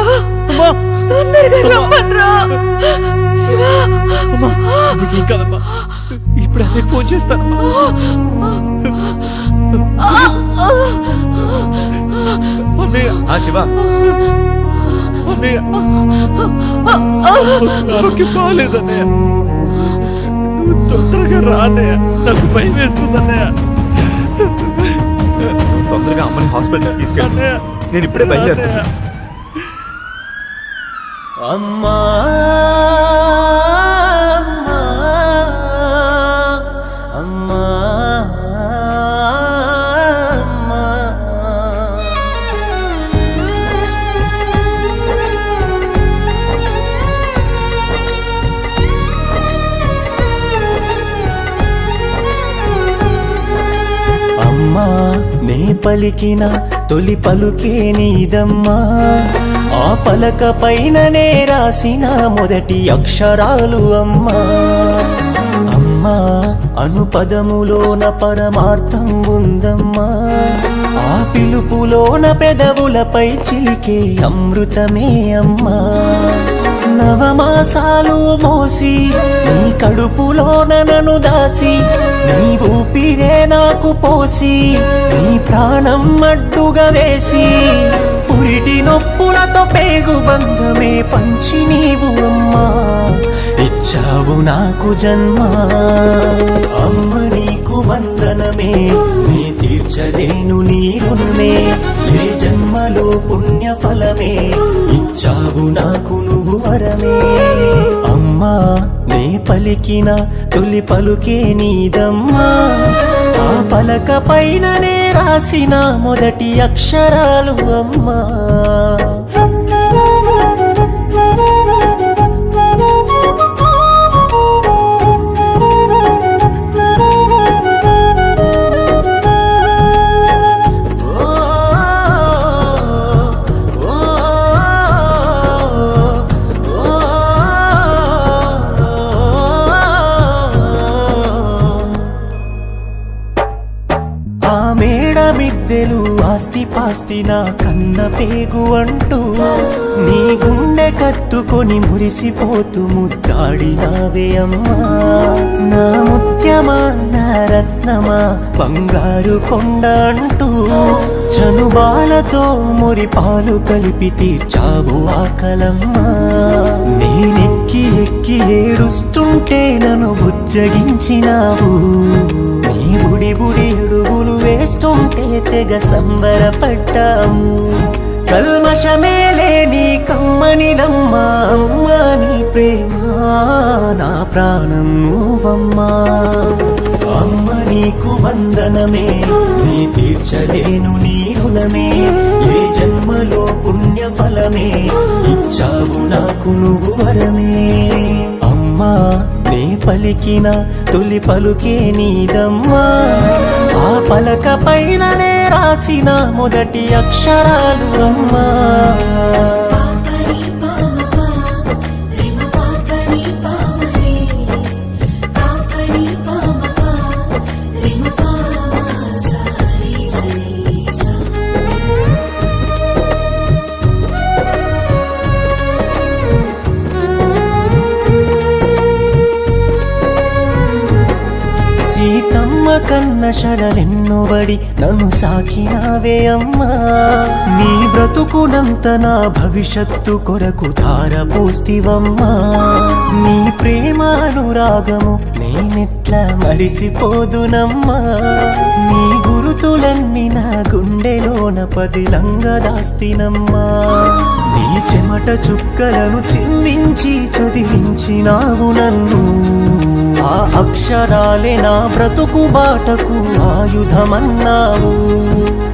రమ్మన్రా తొందరగా రమ్మన్రా. శివ. కాదమ్మా ఇప్పుడు అదే ఫోన్ చేస్తానమ్మా. అన్నయ్య. ఆ శివ. అన్నయ్య. ఆరోగ్యం బాగాలేదన్నయ్య నువ్వు తొందరగా రా అన్నయ్య. నాకు భయం వేస్తుంది అన్నయ్య. తొందరగా అమ్మని హాస్పిటల్ తీసుకెళ్ళి. నేను ఇప్పుడే బయలుదేరుతాను. అమ్మా అమ్మా అమ్మా అమ్మా. నే పలికిన తొలి పలుకే నీదమ్మా. ఆ పలక పైననే రాసిన మొదటి అక్షరాలు అమ్మా. అమ్మా అనుపదములోన పరమార్థం ఉందమ్మా. ఆ పిలుపులోన పెదవులపై చిలికే అమృతమే అమ్మా. నవమాసాలు మోసి నీ కడుపులోన నన్ను దాసి నీ ఊపిరే నాకు పోసి నీ ప్రాణం అడ్డుగా వేసి పంచి నీవు అమ్మా ఇచ్చావు నాకు జన్మ. అమ్మ నీకు వందనమే నీ తీర్చలేను నీ రుణమే ఏ జన్మలో పుణ్య ఫలమే ఇచ్చావు నాకు నువ్వు వరమే. అమ్మా నే పలికిన తొలి పలుకే నీదమ్మా. ఆ పలక పైననే రాసిన మొదటి అక్షరాలు అమ్మా. ఆస్తి పాస్తి నా కన్న పేగు అంటూ నీ గుండె కత్తుకొని మురిసిపోతూ ముద్దాడినావే అమ్మా. నా ముత్యమా నా రత్నమా బంగారు కొండ అంటూ చనుబాలతో మురి పాలు కలిపి తీర్చావు ఆకలమ్మా నేనెక్కి ఎక్కి ఏడుస్తుంటే నన్ను బుజ్జగించినావు. తెగ సంబరపడ్డావు. కల్మషమే లేని కమ్మనిదమ్మా అమ్మా నీ ప్రేమ నా ప్రాణం నువ్వమ్మా. అమ్మ నీకు వందనమే నీ తీర్చలేను నీ రుణమే ఏ జన్మలో పుణ్య ఫలమే ఇచ్చావు నాకు నువ్వు వరమే. అమ్మా నీ పలికిన తొలి పలుకే నీదమ్మా. ఆ పలక పైననే రాసిన మొదటి అక్షరాలు అమ్మా. సీతమ్మ కన్న శరలెన్నోబడి నన్ను సాకినావే అమ్మా. నీ బ్రతుకునంత భవిష్యత్తు కొరకు ధార పోస్తివమ్మా నీ ప్రేమానురాగము నేనెట్లా మరిసిపోదునమ్మా. నీ గురుతులన్నీ నా గుండెలోన పదిలంగా దాస్తినమ్మా నీ చెమట చుక్కలను చిందించి చదివించినావు నన్ను అక్షరాలే నా బ్రతుకు బాటకు ఆయుధమన్నావు.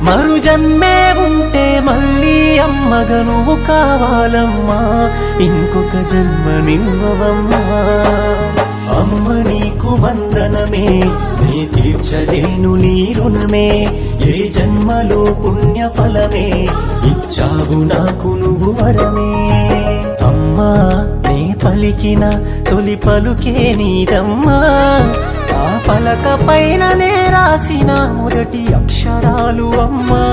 మరు జన్మే ఉంటే మళ్ళీ అమ్మగా నువ్వు కావాలమ్మా. ఇంకొక జన్మ నివ్వవమ్మా అమ్మ నీకు వందనమే నీ తీర్చలేను నీ రుణమే. ఏ జన్మలో పుణ్య ఫలమే ఇచ్చావు నాకు నువ్వు వరమే. పలికిన తొలి పలుకే నీదమ్మా. ఆ పలక పైననే రాసిన మొదటి అక్షరాలు అమ్మా.